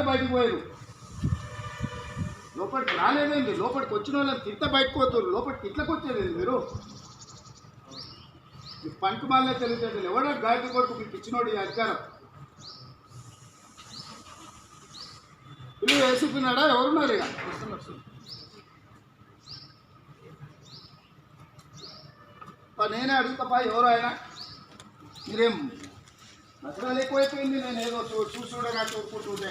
బయటకు పోయారు. లోపలికి రాలేదండి లోపలికి వచ్చిన వాళ్ళని తింత బయటకు పోతారు. లోపలికి ఇట్లకి వచ్చేది మీరు? మీ పంట మాలే తెలియదు ఎవడో గాయత్రి కొడుకు మీకు ఇచ్చినోడు ఈ అధికారం. ఇల్లు వేసుకున్నాడా ఎవరున్నారు ఇక? పా నేనే అడుగుతాపా ఎవరు ఆయన? మీరేం నచ్చడాలు ఎక్కువైపోయింది? నేను ఏదో చూసి చూడగా చూసుకుంటుంటే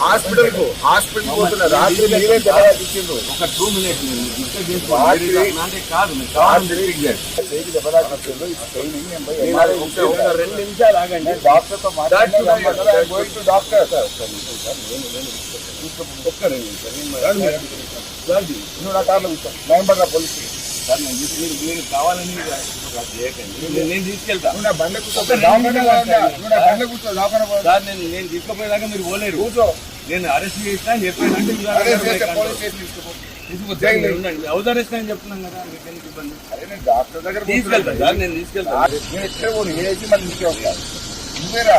హాస్పిటల్కు హాస్పిటల్ పోతున్న రాత్రి మీరే దెబ్బతించిండ్రు ఒక టూ మినిట్స్ అంటే కాదు భయం? ఇస్తే ఒక రెండు నిమిషాలు ఆగండి. డాక్టర్తో మాట్లాడి డాక్టర్ ఒక్క. రండి. నువ్వు నా కార్లో కూర్చో. లైన్ పడరా పోలీస్ సార్ నేను తీసుకు- మీరు కావాలని చేయకండి. నేను- నేను తీసుకెళ్తా. నువ్వు నా బండ కూర్చో? సార్ నేను నేను తీసుకుపోయేదాకా మీరు పోలేరు. కూర్చో. నేను అరెస్ట్ చేసినా అని ఉండండి. హౌస్ అరెస్ట్ అని చెప్తున్నాం కదా మీకు ఎందుకు ఇబ్బంది? అరే నేను డాక్టర్ దగ్గర తీసుకెళ్తా సార్ నేను తీసుకెళ్తా. నేను ఎక్కడ పోను? ఏది మళ్ళీ ఇంటికి వస్తాను నువ్వేరా?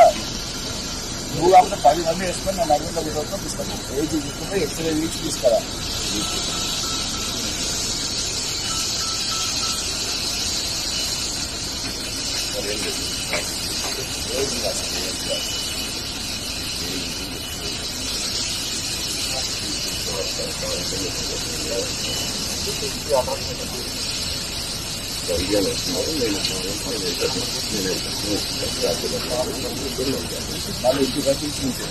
నువ్వు కాకపోతే పది మంది వేసుకొని నా నడుగులో తీసుకురా ఏజ్ తీసుకుంటే ఎక్స్రే తీసి తీసుకురా. Gracias.